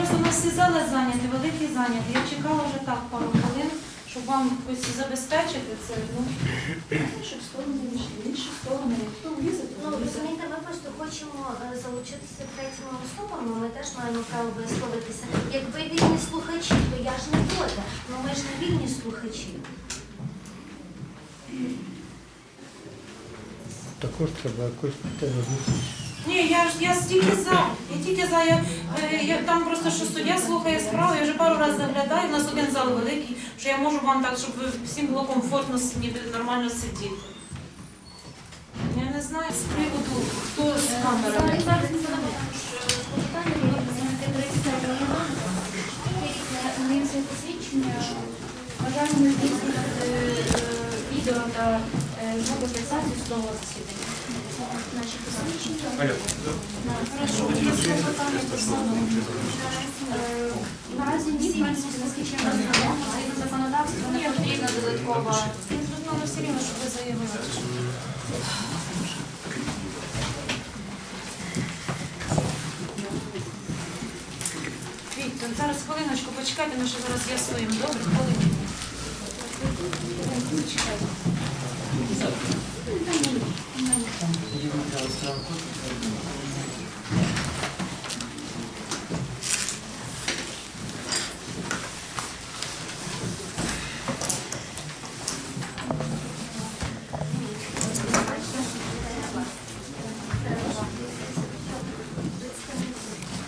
просто у нас всі зали зайняті, великі зайняті. Я чекала вже так пару хвилин, щоб вам якось забезпечити це. Ну, інші сторони, інші, інші сторони. Хто влізе, Ну, то влізе. розумієте, ми просто хочемо е, залучитися третіми особами, ми теж маємо право висловитися. Якби вільні слухачі, то я ж не проти. Ну ми ж не вільні слухачі. Також треба якось питання визначити. Ні, я ж я тільки за. Я тільки за. Я, е, я там просто що суддя слухає справу, я вже пару разів заглядаю. У нас один зал великий, що я можу вам так, щоб ви всім було комфортно ніби нормально сидіти. Я не знаю з приводу, хто з камерами. Зараз зараз ми задамо питання, ми знаєте, 30 мільйонів. Ми посвідчення. Бажаємо ми здійснювати відео та е, звукофіксацію судового засідання. Наші. Е, Наразі ні, наскільки законодавства не потрібна додаткова. Я все рівно, щоб ви заявили. Зараз хвилиночку, почекайте, ми ще зараз з'ясуємо. Добре, хвилинку. Почекайте.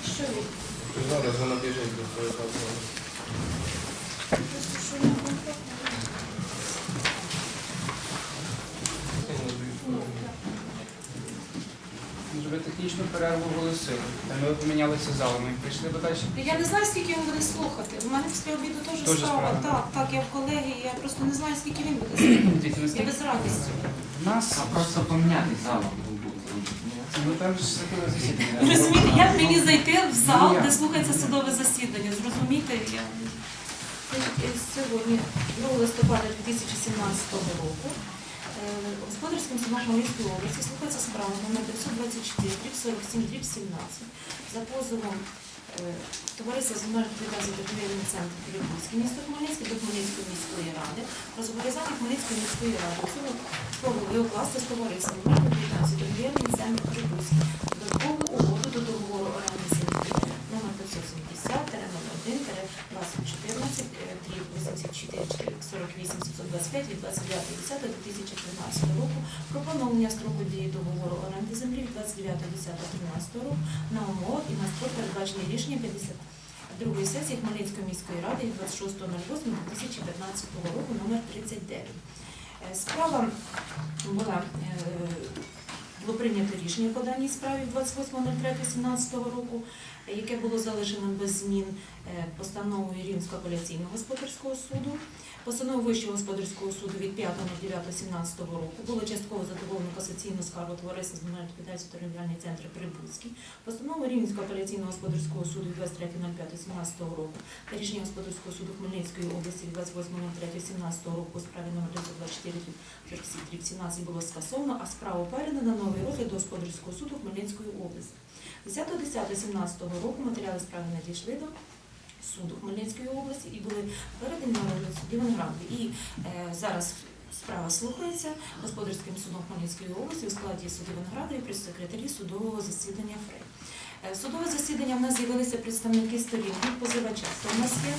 Що ви? Зараз вона біжить до своєї хати. Може, ви технічну перерву оголосили. Та ми помінялися залами. Прийшли би далі. Я не знаю, скільки він буде слухати. У мене після обіду теж Теж справа. справа. Так, так, я в колеги, я просто не знаю, скільки він буде слухати. Дивіться, Я наскільки без радості. в нас Просто поміняти залом. ну там ж судове засідання. Розумієте, як мені зайти в зал, де слухається судове засідання? Зрозумієте, я Е, сьогодні, 2 листопада 2017 року, е, господарським судом Хмельницької області слухається справа номер 924, дріб 47, дріб 17 за позовом е, товариства з земель відповідальності торгівельний центр Прибузький, місто Хмельницький до Хмельницької міської ради про зобов'язання Хмельницької міської ради цьому договорі укласти з товариством земель відповідальності торгівельний центр Прибузький додаткову угоду до договору оренди землі номер 570 01 2014 84 48 725 від 29.10.2013 року про поновлення строку дії договору оренди землі від 29.10.13 року на умовах і на строк передбачений рішення 52 сесії Хмельницької міської ради від 26.08.2015 року номер 39. Е, Справа була е, було прийнято рішення по даній справі 28.03.17 року, яке було залишено без змін е, постановою Рівненського апеляційного господарського суду. Постанову Вищого господарського суду від 5.09.17 року було частково задоволено касаційну скаргу товариства з земельної відповідальності торгівельний центр Прибузький. Постанову Рівненського апеляційного господарського суду від 23.05.17 року та рішення господарського суду Хмельницької області від 28.03.17 року у справі номер 924 17 було скасовано, а справу передано на новий розгляд до господарського суду Хмельницької області. 10.10.17 року матеріали справи надійшли до суду Хмельницької області і були передані на розгляд судді. І е, зараз справа слухається господарським судом Хмельницької області у складі судді Винограду і при секретарі судового засідання ФРЕ. Е, Судове засідання в нас з'явилися представники сторін позивача. Хто у нас є?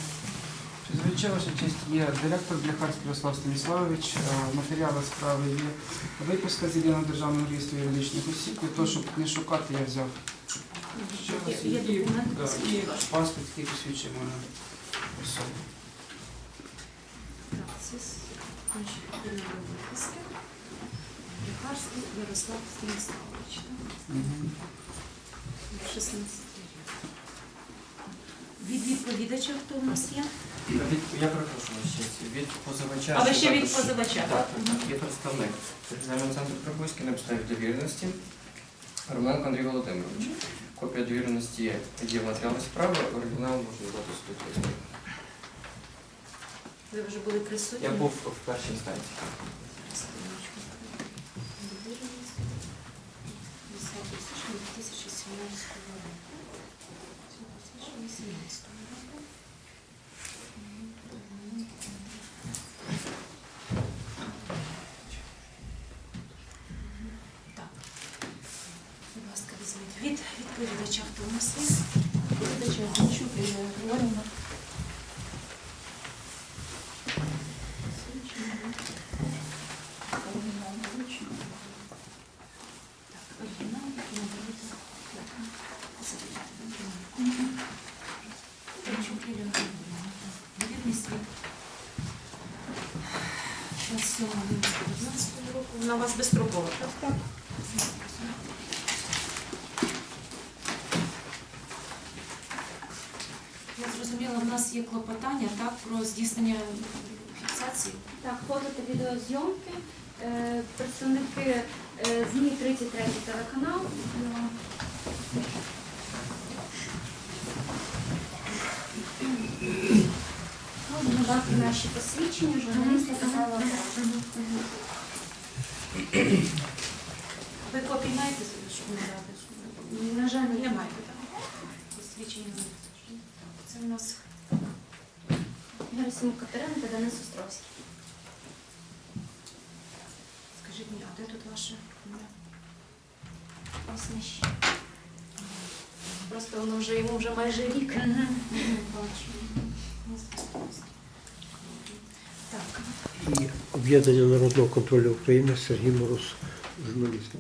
Звичай, ваша честь, є директор Бляхарський Ярослав Станіславович, е, матеріали справи є виписка з єдиного державного реєстру юридичних осіб. Для того, щоб не шукати, я взяв ще Є- раз є і- документи, да, посвідчення. паспорт, який посвідчує мене особу. Так, це з- значить, єдиної виписки. Лікарський Ярослав Станіславович. так? Мгм. 16 рік. Від відповідача хто у нас є? Від- Я перепрошую ще від позивача. А ви ще від також- позивача, Так, так? так, так. Є представник Термінального центру Прибузький на підставі довіреності Романенко Андрій Володимирович. Копія довіреності є. Є в матеріалі справи, оригінал можна дати суду. Ви вже були присутні? Я був в першій інстанції. Секундочку. Довіреність. 10 січня 2017 року. Візьміть від відповідача, хто у нас є? Відповідача Григорівна. Так, оригінал, який наберете. Гончук Ірина Григорівна. Довірність від 27 року. Вона у вас безстрокова, так? Так. Я в нас є клопотання так, про здійснення фіксації. Так, фото та відеозйомки. Е, Представники е, ЗМІ 33 телеканал. е, Можна надати наші посвідчення, журналісти казала. Ви копії маєте, щоб не дати? На жаль, Не маєте, так? Посвідчення. Це у нас Герасимов Катерина та Денис Островський. Скажіть мені, а де тут ваше ім'я? Ось наші. Просто воно вже йому вже майже рік. Так. І об'єднання народного контролю України Сергій Мороз, журналіст.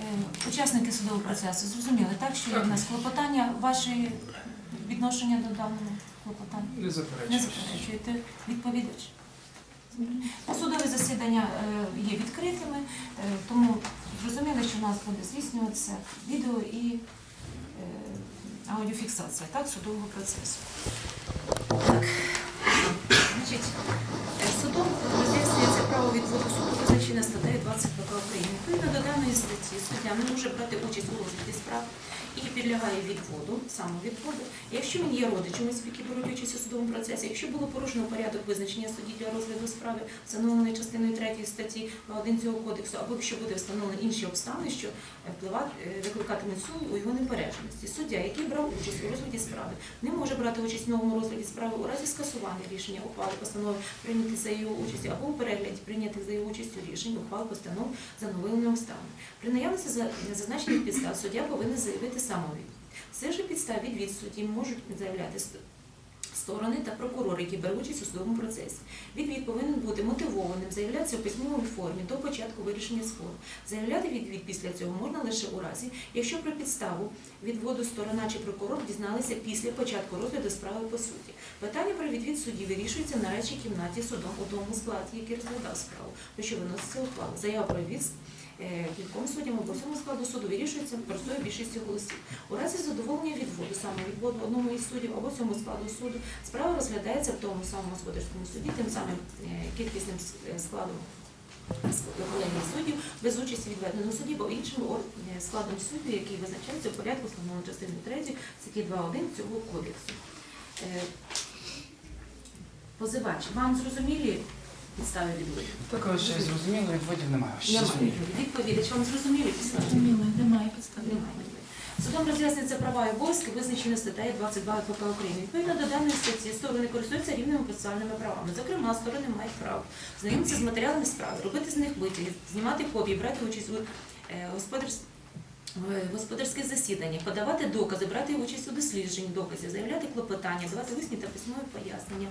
Е, Учасники судового процесу зрозуміли, так, що є в нас клопотання, ваші відношення до даного клопотання? Не Не заперечуєте відповідач? Судові засідання е, є відкритими, е, тому зрозуміло, що в нас буде здійснюватися відео і е, аудіофіксація так, судового процесу. Так. Значить, судом роз'яснюється право відводу суду, визначене статтею 20 КК України. Відповідно до даної статті суддя не може брати участь у розгляді справ і підлягає відводу, самовідводу, якщо він є родичем які беруть участь у судовому процесі, якщо було порушено порядок визначення судді для розгляду справи, встановленої частиною 3 статті 1 цього кодексу, або якщо буде встановлено інші обставини, що е, е, викликатимуть сумнів у його непередженості. Суддя, який брав участь у розгляді справи, не може брати участь в новому розгляді справи у разі скасування рішення ухвали постанови прийняти за його участі або у перегляді прийнятих за його участю рішень ухвал постанов за новими обставинами. При наявності за- зазначених підстав суддя повинен заявити самовід. Цих же підстав відвід судді можуть заявляти сторони та прокурори, які беруть участь у судовому процесі. Відвід повинен бути мотивованим, заявлятися у письмовій формі до початку вирішення спору. Заявляти відвід після цього можна лише у разі, якщо про підставу відводу сторона чи прокурор дізналися після початку розгляду справи по суті. Питання про відвід судді вирішується на речій кімнаті судом у тому складі, який розглядав справу, про що виноситься ухвала. Заява про відвід е, кільком суддям всьому складу суду вирішується простою більшістю голосів. У разі задоволення відводу саме відводу одному із суддів або всьому складу суду справа розглядається в тому самому господарському суді, тим самим е, кількісним е, складом колегії суддів без участі відведеного судді, бо іншим складом суддів, який визначається в порядку встановленого частини 3 статті 2.1 цього кодексу. Позивач, вам зрозумілі підстави відводу? Також зрозуміло, відводів немає. Ще Немає. зрозуміло. Відповідач, вам зрозумілі підстави? Немає підстав. Немає. Судом роз'яснюються права і обов'язки, визначені статтею 22 КПК України. Відповідно до даної статті сторони користуються рівними процесуальними правами. Зокрема, сторони мають право знайомитися з матеріалами справи, робити з них витяги, знімати копії, брати участь у е, господарській господарських засіданнях, подавати докази, брати участь у дослідженні доказів, заявляти клопотання, давати усні та письмові пояснення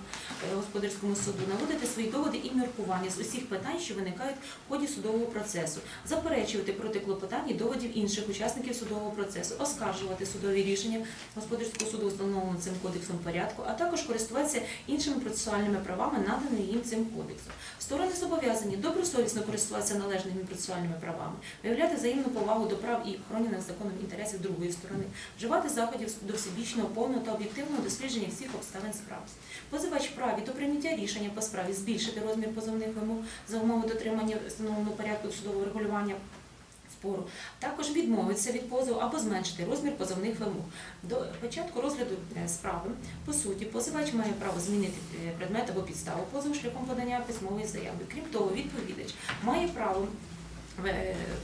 е, господарському суду, наводити свої доводи і міркування з усіх питань, що виникають в ході судового процесу, заперечувати проти клопотань і доводів інших учасників судового процесу, оскаржувати судові рішення господарського суду, встановленого цим кодексом порядку, а також користуватися іншими процесуальними правами, наданими їм цим кодексом. Сторони зобов'язані добросовісно користуватися належними процесуальними правами, виявляти взаємну повагу до прав і охоронених законом інтересів другої сторони, вживати заходів до всебічного, повного та об'єктивного дослідження всіх обставин справи. Позивач вправі до прийняття рішення по справі збільшити розмір позовних вимог за умови дотримання встановленого порядку судового регулювання спору, також відмовитися від позову або зменшити розмір позовних вимог. До початку розгляду е, справи, по суті, позивач має право змінити е, предмет або підставу позову шляхом подання письмової заяви. Крім того, відповідач має право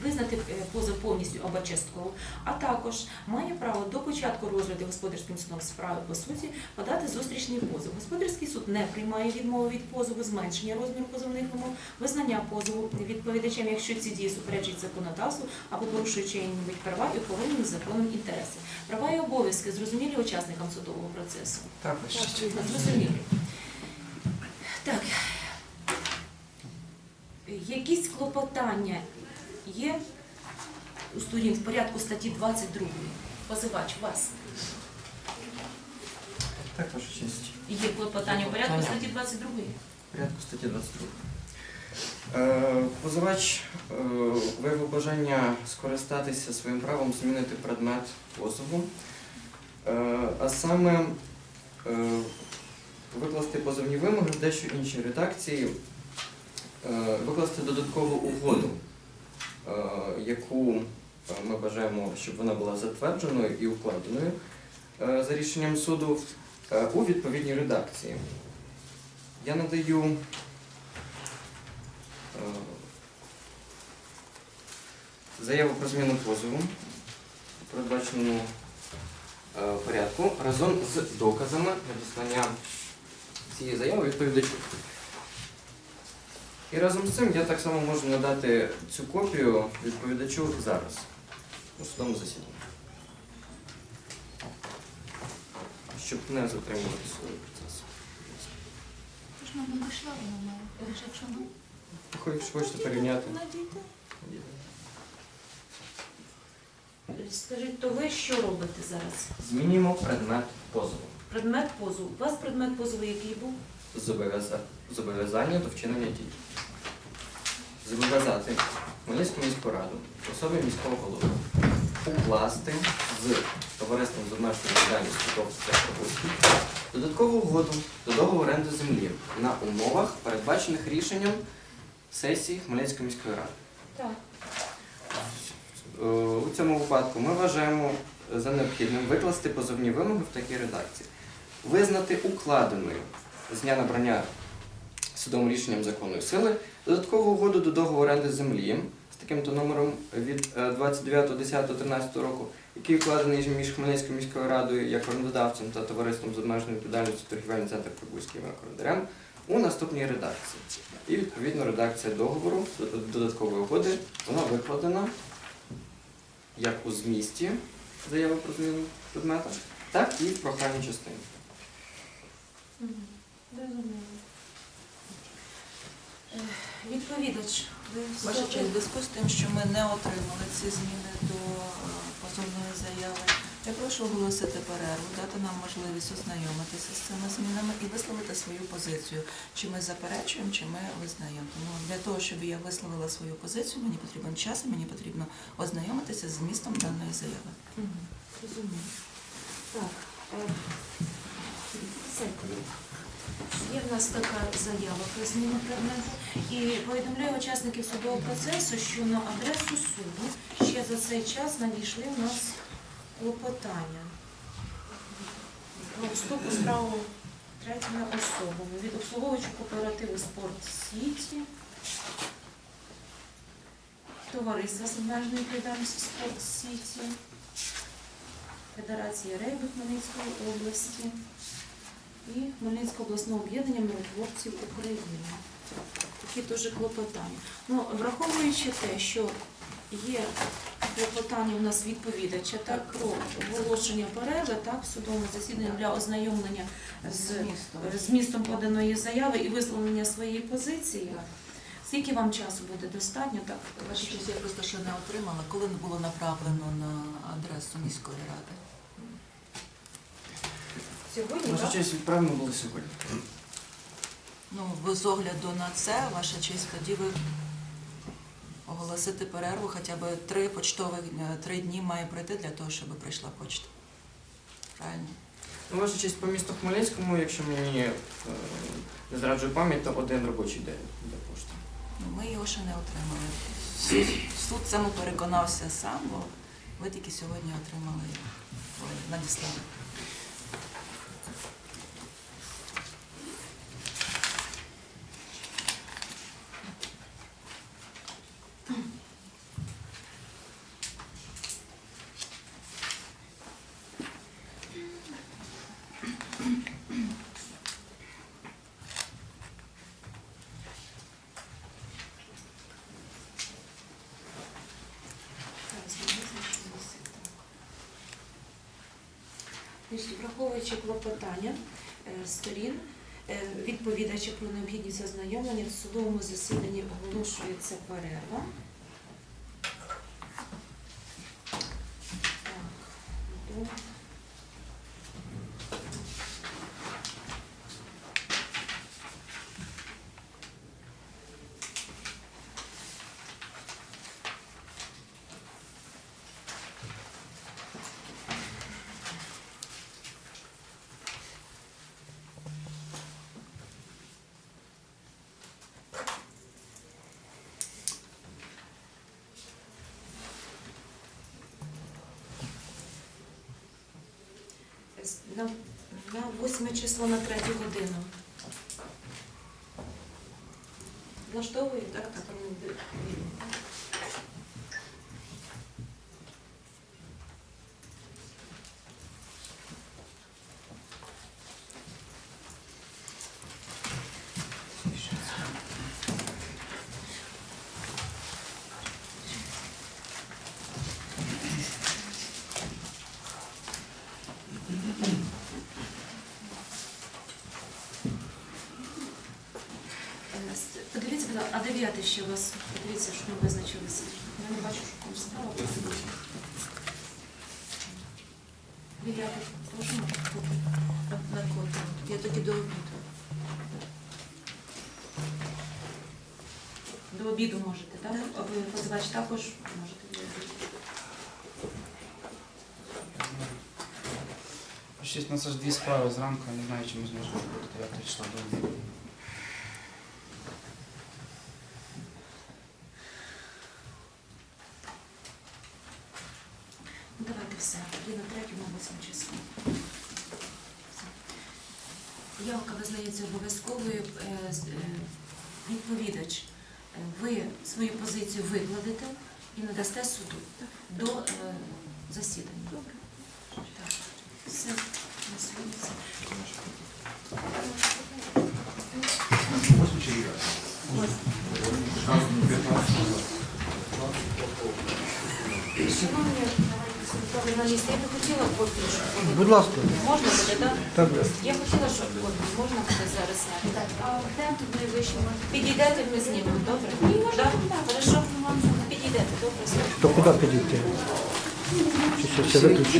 визнати е, позов повністю або частково, а також має право до початку розгляду господарським судом справи по суті подати зустрічний позов. Господарський суд не приймає відмови від позову, зменшення розміру позовних вимог, визнання позову відповідачем, якщо ці дії суперечать законодавству або порушують чиї-небудь права і повинні законом інтереси. Права і обов'язки зрозумілі учасникам судового процесу. Так. Зрозумілі. Так. Якісь клопотання є у сторін в порядку статті 22. Позивач вас. Так, ваша честь. Є клопотання в порядку статті 22. В порядку статті 22. Е, Позивач е, виявив бажання скористатися своїм правом змінити предмет позову, Е, а саме е, викласти позовні вимоги в дещо іншій редакції, е, викласти додаткову угоду, яку е, ми бажаємо, щоб вона була затвердженою і укладеною е, за рішенням суду е, у відповідній редакції. Я надаю е, заяву про зміну позову передбаченому е, порядку разом з доказами надіслання цієї заяви відповідачу. І разом з цим я так само можу надати цю копію відповідачу зараз у судовому засіданні. Щоб не затримувати судовий процес. Можна не дійшла вона має. Якщо ну, Хоч хочете порівняти. Скажіть, то ви що робите зараз? Змінюємо предмет позову. Предмет позову. У вас предмет позову який був? Зобов'яза- Зобов'язання до вчинення дій. Зобов'язати Хмельницьку міську раду, особи міського голови, укласти з товариством з обмеженою відповідальністю ТОВ «Степробузький» додаткову угоду до договору оренди землі на умовах, передбачених рішенням сесії Хмельницької міської ради. Так. Е, У цьому випадку ми вважаємо за необхідним викласти позовні вимоги в такій редакції, визнати укладеною з дня набрання судовим рішенням законної сили додаткову угоду до договору оренди землі з таким-то номером від е, 29.10.13 року, який укладений між Хмельницькою міською радою як орендодавцем та товариством з обмеженою відповідальністю торгівельний центр Прибузький орендарем у наступній редакції. І відповідно редакція договору додаткової угоди вона викладена як у змісті заяви про зміну предмета, так і в прохальній частині. Мгм. Е, Відповідач, ви Ваша честь, в зв'язку з тим, що ми не отримали ці зміни до е, позовної заяви, я прошу оголосити перерву, дати нам можливість ознайомитися з цими змінами і висловити свою позицію. Чи ми заперечуємо, чи ми визнаємо. Тому для того, щоб я висловила свою позицію, мені потрібен час і мені потрібно ознайомитися з змістом даної заяви. Розумію. Так. е. Є в нас така заява про зміну предмету. І повідомляю учасників судового процесу, що на адресу суду ще за цей час надійшли в нас клопотання. Про вступ у справу третіми особами від обслуговуючого кооперативу Спорт Сіті, товариства з обмеженою відповідальністю Спорт Сіті, Федерації регбі Хмельницької області і Хмельницького обласного об'єднання миротворців України. Такі дуже клопотання. Ну, враховуючи те, що є клопотання у нас відповідача так, про оголошення перерви так, в судовому засіданні для ознайомлення з Змістом. змістом поданої заяви і висловлення своєї позиції. Скільки вам часу буде достатньо? Так, Ваша честь, я просто ще не отримала, коли не було направлено на адресу міської ради. Сьогодні, Ваша так? честь відправимо було сьогодні. Ну, з огляду на це, ваша честь, тоді ви оголосити перерву, хоча б три почтових е, три дні має пройти для того, щоб прийшла почта. Правильно? Ну, ваша честь по місту Хмельницькому, якщо мені е, не зраджує пам'ять, то один робочий день для пошти. Ми його ще не отримали. Суд- цьому переконався сам, бо ви тільки сьогодні отримали його, надіслали. Значить, Враховуючи клопотання е, сторін, е, відповідача про необхідність ознайомлення в судовому засіданні оголошується перерва. Так, до- С- На, на 8 число на 3 годину. Влаштовує, так? Так. ну, ви- Е, с- Подивіться, будь ласка, а 9 ще у вас, подивіться, що ми визначилися. Я не бачу, що там справа. Дев'яте, можемо? На? Я тоді до обіду. До обіду можете, так? А ви позивач також можете до обіду. Щось у нас аж дві справи зранку, я не знаю, чи ми зможемо зробити 9 числа до обіду. Ну, давайте все, тоді на третьому, восьмому число. Все. Явка визнається обов'язковою. Е, з- е, Відповідач, е, ви позицію викладете і надасте суду до е, засідання. Добре. Так, все. На сьогодні все. Шановні я би хотіла копію, щоб було. Будь ласка, Можна буде, так? так. Я хотіла, щоб копію можна буде зараз зняти. Так, а де тут найвищий можна? Підійдете, ми знімемо, добре? Ні, можна. Хорошо? Підійдете, добре? То куди підійти? Чи ще все виключити?